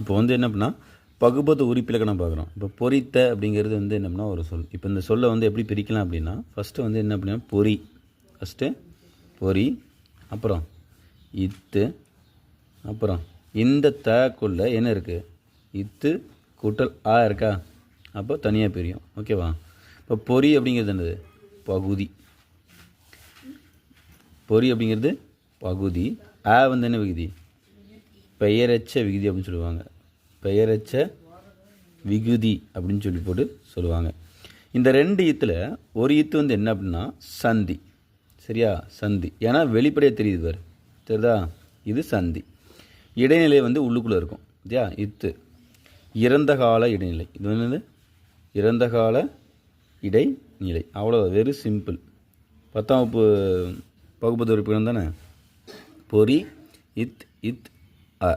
இப்போ வந்து என்ன அப்படின்னா பகுபத உறுப்பிலக்கணம் பார்க்குறோம். இப்போ பொறித்த அப்படிங்கிறது வந்து என்னம்னா ஒரு சொல். இப்போ இந்த சொல்லை வந்து எப்படி பிரிக்கலாம் அப்படின்னா ஃபஸ்ட்டு வந்து என்ன அப்படின்னா பொரி ஃபஸ்ட்டு பொரி அப்புறம் இத்து அப்புறம் இந்த தக்குள்ள என்ன இருக்குது இத்து கூட்டல் ஆ இருக்கா? அப்போ தனியாக பிரியும். ஓகேவா இப்போ பொரி அப்படிங்கிறது என்னது? பகுதி. பொரி அப்படிங்கிறது பகுதி. ஆ வந்து என்ன விகுதி? பெயரச்ச விகுதி அப்படின்னு சொல்லுவாங்க. பெயரச்ச விகுதி அப்படின்னு சொல்லி போட்டு சொல்லுவாங்க. இந்த ரெண்டு ஈத்தில் ஒரு ஈத்து வந்து என்ன அப்படின்னா சந்தி. சரியா? சந்தி. ஏன்னா வெளிப்படையாக தெரியுது பாரு. தெரியுதா? இது சந்தி. இடைநிலை வந்து உள்ளுக்குள்ளே இருக்கும். சரியா? இத்து இறந்த கால இடைநிலை. இது வந்து இறந்த கால இடைநிலை. அவ்வளோ வெரி சிம்பிள் பத்தாம் வகுப்பு பகுப்பது உறுப்பினர் தானே பொறி இத் இத் uh,